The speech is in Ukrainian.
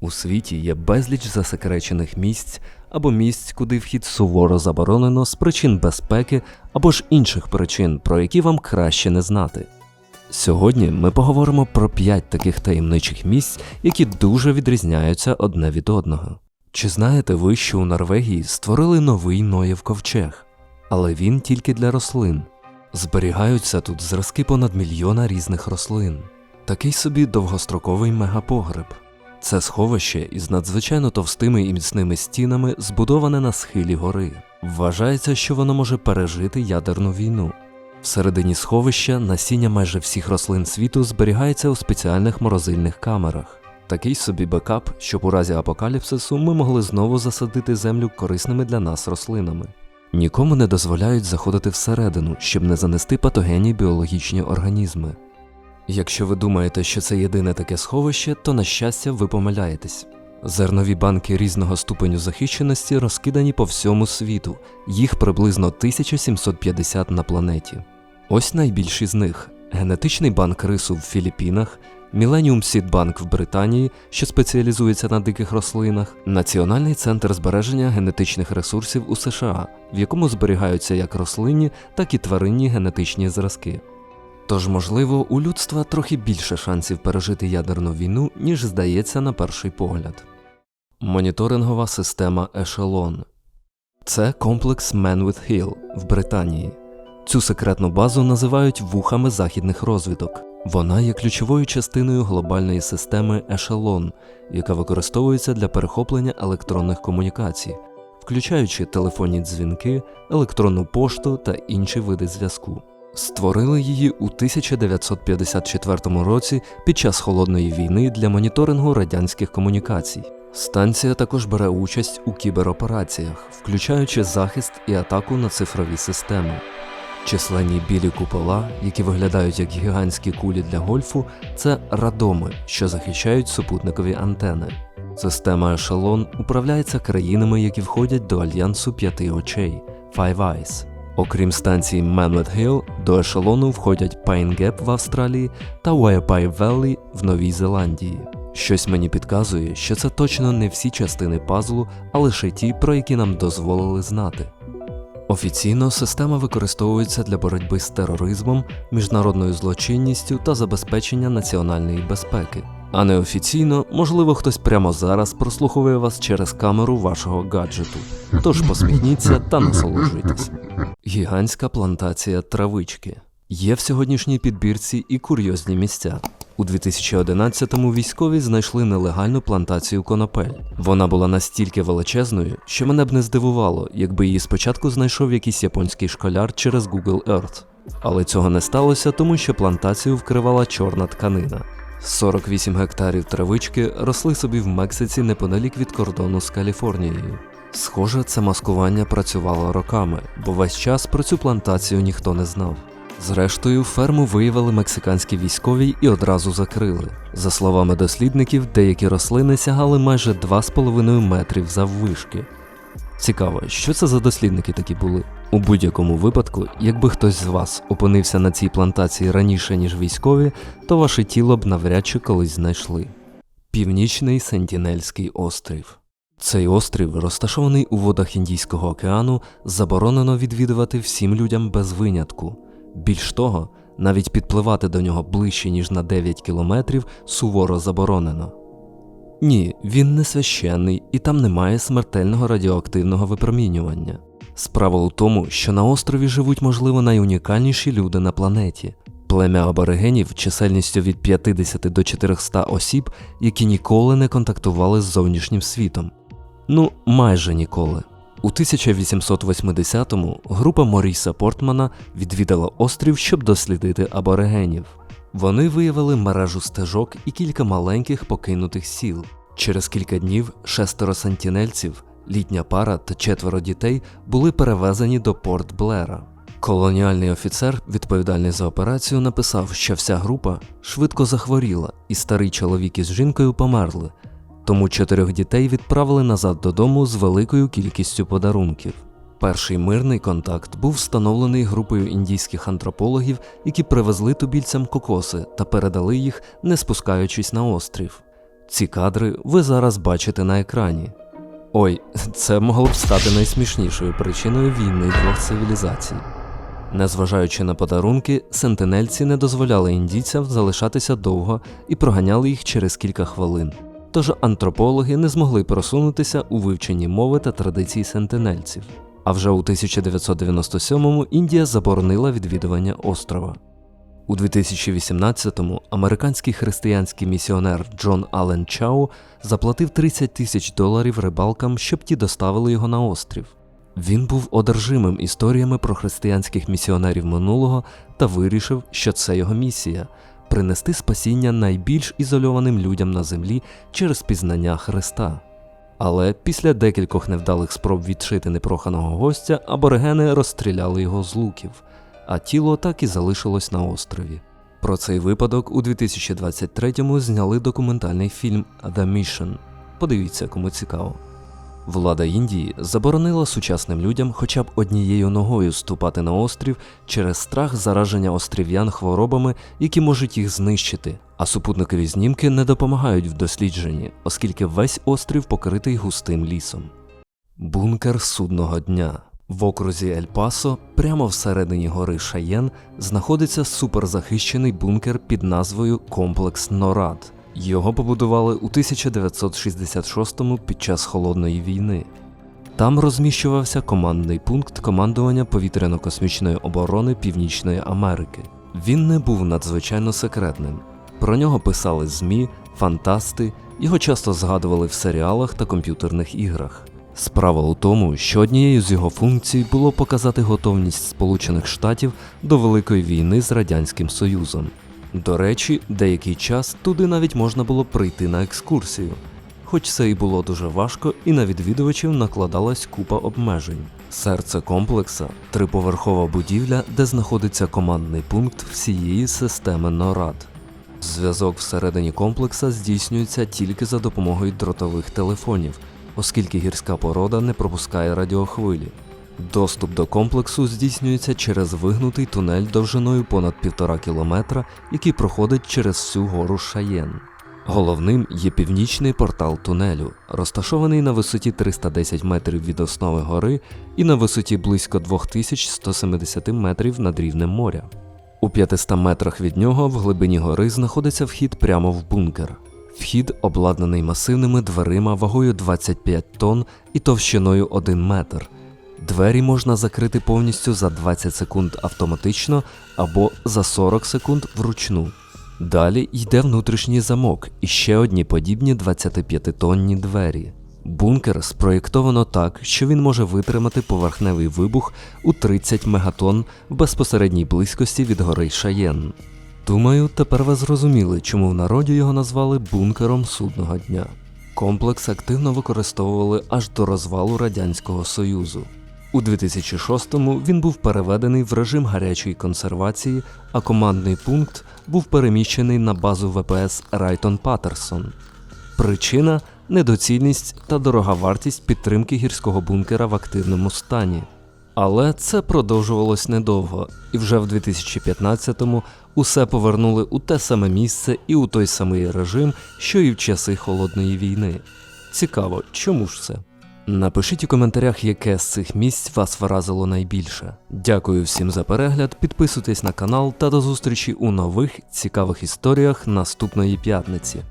У світі є безліч засекречених місць або місць, куди вхід суворо заборонено з причин безпеки або ж інших причин, про які вам краще не знати. Сьогодні ми поговоримо про 5 таких таємничих місць, які дуже відрізняються одне від одного. Чи знаєте ви, що у Норвегії створили новий Ноєв ковчег, але він тільки для рослин. Зберігаються тут зразки понад мільйона різних рослин. Такий собі довгостроковий мегапогреб. Це сховище із надзвичайно товстими і міцними стінами, збудоване на схилі гори. Вважається, що воно може пережити ядерну війну. Всередині сховища насіння майже всіх рослин світу зберігається у спеціальних морозильних камерах. Такий собі бекап, щоб у разі апокаліпсису ми могли знову засадити землю корисними для нас рослинами. Нікому не дозволяють заходити всередину, щоб не занести патогенні біологічні організми. Якщо ви думаєте, що це єдине таке сховище, то на щастя ви помиляєтесь. Зернові банки різного ступеню захищеності розкидані по всьому світу, їх приблизно 1750 на планеті. Ось найбільші з них: генетичний банк рису в Філіппінах, Millennium Seed Bank в Британії, що спеціалізується на диких рослинах, Національний центр збереження генетичних ресурсів у США, в якому зберігаються як рослинні, так і тваринні генетичні зразки. Тож, можливо, у людства трохи більше шансів пережити ядерну війну, ніж здається на перший погляд. Моніторингова система Ешелон це комплекс with Hill в Британії. Цю секретну базу називають вухами західних розвідок. Вона є ключовою частиною глобальної системи Ешелон, яка використовується для перехоплення електронних комунікацій, включаючи телефонні дзвінки, електронну пошту та інші види зв'язку. Створили її у 1954 році під час холодної війни для моніторингу радянських комунікацій. Станція також бере участь у кіберопераціях, включаючи захист і атаку на цифрові системи. Численні білі купола, які виглядають як гігантські кулі для гольфу, це радоми, що захищають супутникові антени. Система ешелон управляється країнами, які входять до альянсу п'яти очей Five Eyes. Окрім станції Mammoth Hill, до ешелону входять Pine Gap в Австралії та Wayapai Valley в Новій Зеландії. Щось мені підказує, що це точно не всі частини пазлу, а лише ті, про які нам дозволили знати. Офіційно система використовується для боротьби з тероризмом, міжнародною злочинністю та забезпечення національної безпеки. А неофіційно, можливо, хтось прямо зараз прослуховує вас через камеру вашого гаджету. Тож посміхніться та насолоджуйтесь. Гігантська плантація травички. Є в сьогоднішній підбірці і курйозні місця. У 2011-му військові знайшли нелегальну плантацію конопель. Вона була настільки величезною, що мене б не здивувало, якби її спочатку знайшов якийсь японський школяр через Google Earth. Але цього не сталося, тому що плантацію вкривала чорна тканина. 48 гектарів травички росли собі в Мексиці неподалік від кордону з Каліфорнією. Схоже, це маскування працювало роками, бо весь час про цю плантацію ніхто не знав. Зрештою, ферму виявили мексиканські військові і одразу закрили. За словами дослідників, деякі рослини сягали майже 2,5 метрів заввишки. Цікаво, що це за дослідники такі були? У будь-якому випадку, якби хтось з вас опинився на цій плантації раніше, ніж військові, то ваше тіло б навряд чи колись знайшли. Північний Сентінельський острів. Цей острів, розташований у водах Індійського океану, заборонено відвідувати всім людям без винятку. Більш того, навіть підпливати до нього ближче, ніж на 9 кілометрів, суворо заборонено. Ні, він не священний і там немає смертельного радіоактивного випромінювання. Справа у тому, що на острові живуть, можливо, найунікальніші люди на планеті. Плем'я аборигенів чисельністю від 50 до 400 осіб, які ніколи не контактували з зовнішнім світом. Ну, майже ніколи. У 1880-му група Моріса Портмана відвідала острів, щоб дослідити аборигенів. Вони виявили мережу стежок і кілька маленьких покинутих сіл. Через кілька днів шестеро сентінельців, літня пара та четверо дітей були перевезені до Порт Блера. Колоніальний офіцер, відповідальний за операцію, написав, що вся група швидко захворіла, і старий чоловік із жінкою померли, тому чотирьох дітей відправили назад додому з великою кількістю подарунків. Перший мирний контакт був встановлений групою індійських антропологів, які привезли тубільцям кокоси та передали їх, не спускаючись на острів. Ці кадри ви зараз бачите на екрані. Ой, це могло б стати найсмішнішою причиною війни двох цивілізацій. Незважаючи на подарунки, сентинельці не дозволяли індійцям залишатися довго і проганяли їх через кілька хвилин. Тож антропологи не змогли просунутися у вивченні мови та традицій сентинельців. А вже у 1997-му Індія заборонила відвідування острова. У 2018-му американський християнський місіонер Джон Аллен Чау заплатив 30 тисяч доларів рибалкам, щоб ті доставили його на острів. Він був одержимим історіями про християнських місіонерів минулого та вирішив, що це його місія принести спасіння найбільш ізольованим людям на землі через пізнання Христа. Але після декількох невдалих спроб відшити непроханого гостя аборигени розстріляли його з луків, а тіло так і залишилось на острові. Про цей випадок у 2023-му зняли документальний фільм The Mission. Подивіться, кому цікаво. Влада Індії заборонила сучасним людям хоча б однією ногою ступати на острів через страх зараження острів'ян хворобами, які можуть їх знищити, а супутникові знімки не допомагають в дослідженні, оскільки весь острів покритий густим лісом. Бункер судного дня. В окрузі Ель-Пасо, прямо всередині гори Шаєн, знаходиться суперзахищений бункер під назвою Комплекс Норад. Його побудували у 1966-му під час холодної війни. Там розміщувався командний пункт командування повітряно-космічної оборони Північної Америки. Він не був надзвичайно секретним. Про нього писали ЗМІ, фантасти, його часто згадували в серіалах та комп'ютерних іграх. Справа у тому, що однією з його функцій було показати готовність Сполучених Штатів до Великої війни з Радянським Союзом. До речі, деякий час туди навіть можна було прийти на екскурсію, хоч це і було дуже важко, і на відвідувачів накладалась купа обмежень. Серце комплекса триповерхова будівля, де знаходиться командний пункт всієї системи НОРАД. Зв'язок всередині комплекса здійснюється тільки за допомогою дротових телефонів, оскільки гірська порода не пропускає радіохвилі. Доступ до комплексу здійснюється через вигнутий тунель довжиною понад півтора кілометра, який проходить через всю гору Шаєн. Головним є північний портал тунелю, розташований на висоті 310 метрів від основи гори і на висоті близько 2170 метрів над рівнем моря. У 500 метрах від нього в глибині гори знаходиться вхід прямо в бункер. Вхід обладнаний масивними дверима вагою 25 тонн і товщиною 1 метр. Двері можна закрити повністю за 20 секунд автоматично або за 40 секунд вручну. Далі йде внутрішній замок і ще одні подібні 25-тонні двері. Бункер спроєктовано так, що він може витримати поверхневий вибух у 30 мегатонн в безпосередній близькості від гори Шаєн. Думаю, тепер ви зрозуміли, чому в народі його назвали бункером судного дня. Комплекс активно використовували аж до розвалу Радянського Союзу. У 2006-му він був переведений в режим гарячої консервації, а командний пункт був переміщений на базу ВПС Райтон Паттерсон. Причина недоцільність та дорога вартість підтримки гірського бункера в активному стані. Але це продовжувалось недовго, і вже в 2015-му усе повернули у те саме місце і у той самий режим, що і в часи холодної війни. Цікаво, чому ж це? Напишіть у коментарях, яке з цих місць вас вразило найбільше. Дякую всім за перегляд, підписуйтесь на канал та до зустрічі у нових цікавих історіях наступної п'ятниці.